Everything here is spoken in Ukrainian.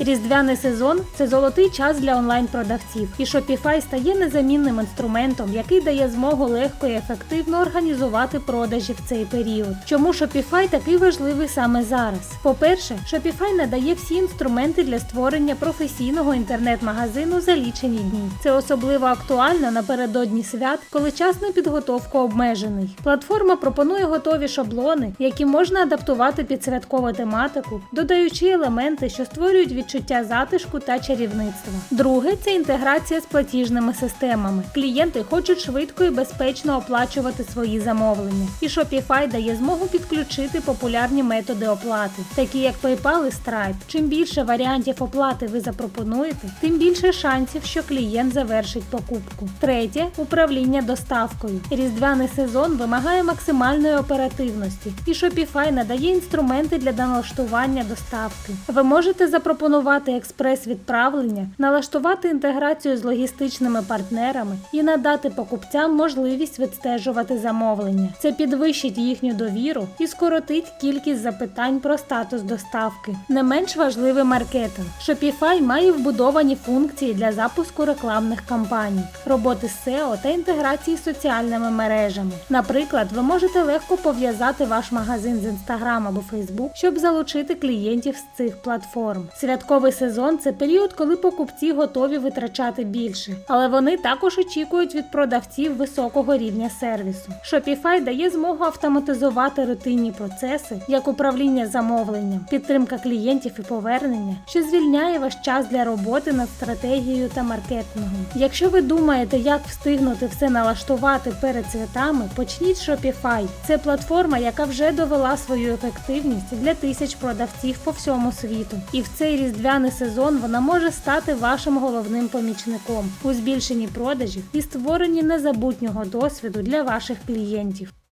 Різдвяний сезон це золотий час для онлайн-продавців, і Shopify стає незамінним інструментом, який дає змогу легко і ефективно організувати продажі в цей період. Чому Shopify такий важливий саме зараз? По-перше, Shopify надає всі інструменти для створення професійного інтернет-магазину за лічені дні. Це особливо актуально напередодні свят, коли час на підготовку обмежений. Платформа пропонує готові шаблони, які можна адаптувати під святкову тематику, додаючи елементи, що створюють відчуття затишку та чарівництва. Друге це інтеграція з платіжними системами. Клієнти хочуть швидко і безпечно оплачувати свої замовлення, і Shopify дає змогу підключити популярні методи оплати, такі як PayPal і Stripe. Чим більше варіантів оплати ви запропонуєте, тим більше шансів, що клієнт завершить покупку. Третє управління доставкою. Різдвяний сезон вимагає максимальної оперативності, і Shopify надає інструменти для налаштування доставки. Ви можете запропонувати експрес-відправлення, налаштувати інтеграцію з логістичними партнерами і надати покупцям можливість відстежувати замовлення. Це підвищить їхню довіру і скоротить кількість запитань про статус доставки. Не менш важливий маркетинг. Shopify має вбудовані функції для запуску рекламних кампаній, роботи з SEO та інтеграції з соціальними мережами. Наприклад, ви можете легко пов'язати ваш магазин з Instagram або Facebook, щоб залучити клієнтів з цих платформ. Святковий сезон це період, коли покупці готові витрачати більше, але вони також очікують від продавців високого рівня сервісу. Shopify дає змогу автоматизувати рутинні процеси, як управління замовленням, підтримка клієнтів і повернення, що звільняє ваш час для роботи над стратегією та маркетингом. Якщо ви думаєте, як встигнути все налаштувати перед святами, почніть Shopify. Це платформа, яка вже довела свою ефективність для тисяч продавців по всьому світу. І в цей різдвяний сезон вона може стати вашим головним помічником у збільшенні продажів і створенні незабутнього досвіду для ваших клієнтів.